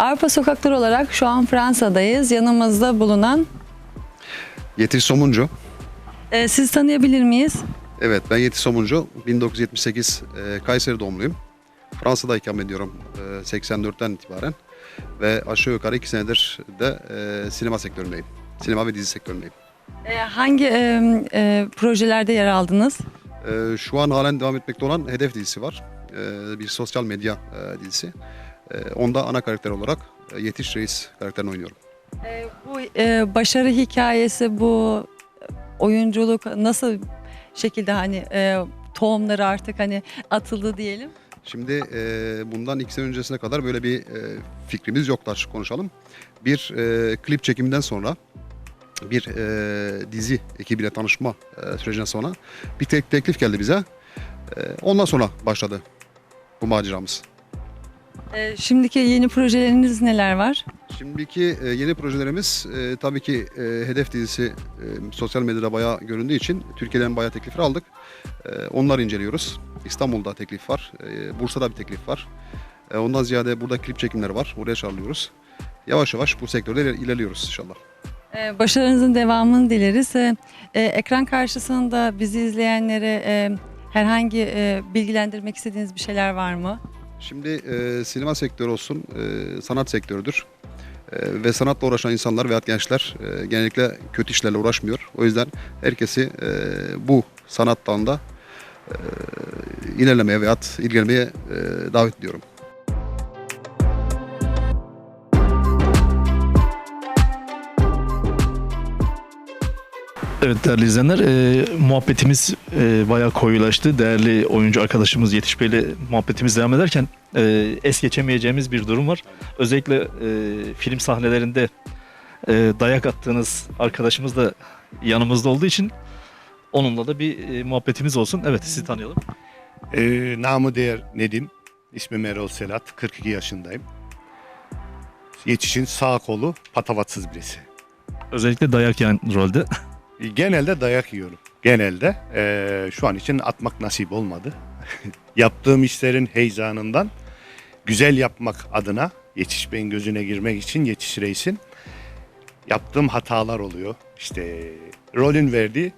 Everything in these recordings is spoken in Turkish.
Avrupa Sokakları olarak şu an Fransa'dayız. Yanımızda bulunan Yetiş Somuncu. e, sizi tanıyabilir miyiz? Evet ben Yetiş Somuncu. 1978 e, Kayseri doğumluyum. Fransa'da ikamet ediyorum e, 84'ten itibaren. Ve aşağı yukarı 2 senedir de e, sinema sektöründeyim. Sinema ve dizi sektöründeyim. E, hangi e, e, projelerde yer aldınız? E, şu an halen devam etmekte olan Hedef dizisi var. E, bir sosyal medya e, dizisi. E, onda ana karakter olarak e, Yetiş Reis karakterini oynuyorum. E, bu e, başarı hikayesi, bu oyunculuk nasıl şekilde hani e, tohumları artık hani atıldı diyelim? Şimdi e, bundan iki sene öncesine kadar böyle bir e, fikrimiz yoktu açık konuşalım. Bir e, klip çekiminden sonra bir e, dizi ekibiyle tanışma e, sürecinden sonra bir tek teklif geldi bize. E, ondan sonra başladı bu maceramız. E, şimdiki yeni projeleriniz neler var? Şimdiki e, yeni projelerimiz e, tabii ki e, Hedef dizisi e, sosyal medyada bayağı göründüğü için Türkiye'den bayağı teklifler aldık. E, onları inceliyoruz. İstanbul'da teklif var, e, Bursa'da bir teklif var. E, ondan ziyade burada klip çekimleri var, buraya çağrılıyoruz. Yavaş yavaş bu sektörde iler- ilerliyoruz inşallah. E, başarınızın devamını dileriz. E, e, ekran karşısında bizi izleyenlere e, herhangi e, bilgilendirmek istediğiniz bir şeyler var mı? Şimdi e, sinema sektörü olsun, e, sanat sektörüdür. E, ve sanatla uğraşan insanlar veya gençler e, genellikle kötü işlerle uğraşmıyor. O yüzden herkesi e, bu sanat dalında e, ilerlemeye veya ilgilenmeye e, davet ediyorum. Evet değerli izleyenler e, muhabbetimiz e, bayağı koyulaştı. Değerli oyuncu arkadaşımız Yetiş Bey'le muhabbetimiz devam ederken e, es geçemeyeceğimiz bir durum var. Özellikle e, film sahnelerinde e, dayak attığınız arkadaşımız da yanımızda olduğu için onunla da bir e, muhabbetimiz olsun. Evet sizi tanıyalım. Ee, namı değer Nedim. İsmim Erol Selat. 42 yaşındayım. Yetişin sağ kolu patavatsız birisi. Özellikle dayak yiyen rolde. Genelde dayak yiyorum. Genelde. Ee, şu an için atmak nasip olmadı. Yaptığım işlerin heyecanından güzel yapmak adına Yetiş Bey'in gözüne girmek için Yetiş Reis'in yaptığım hatalar oluyor. İşte rolün verdiği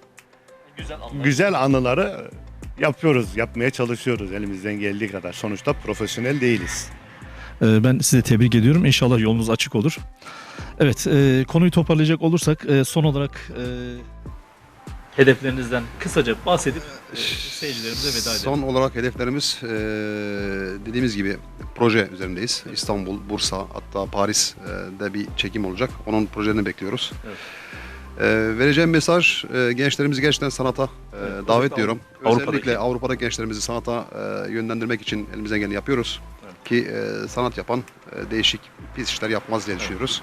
Güzel güzel anıları yapıyoruz, yapmaya çalışıyoruz elimizden geldiği kadar. Sonuçta profesyonel değiliz. Ee, Ben size tebrik ediyorum. İnşallah yolunuz açık olur. Evet, e, konuyu toparlayacak olursak e, son olarak e, hedeflerinizden kısaca bahsedip e, seyircilerimize veda edelim. Son olarak hedeflerimiz e, dediğimiz gibi proje üzerindeyiz. İstanbul, Bursa hatta Paris'de bir çekim olacak. Onun projelerini bekliyoruz. Evet. E, vereceğim mesaj e, gençlerimizi gerçekten sanata e, Evet, davet ediyorum. Avrupa'daki. Özellikle Avrupa'da gençlerimizi sanata e, yönlendirmek için elimizden geleni yapıyoruz. Ki e, sanat yapan e, değişik pis işler yapmaz diye düşünüyoruz.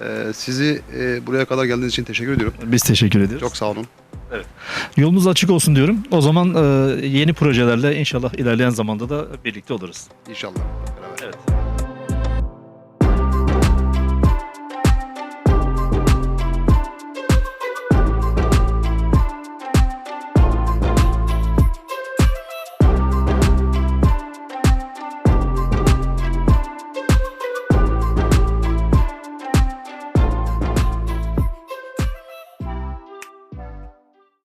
E, sizi e, buraya kadar geldiğiniz için teşekkür ediyorum. Biz teşekkür ederiz. Çok sağ olun. Yolunuz açık olsun diyorum. O zaman e, yeni projelerle inşallah ilerleyen zamanda da birlikte oluruz. İnşallah.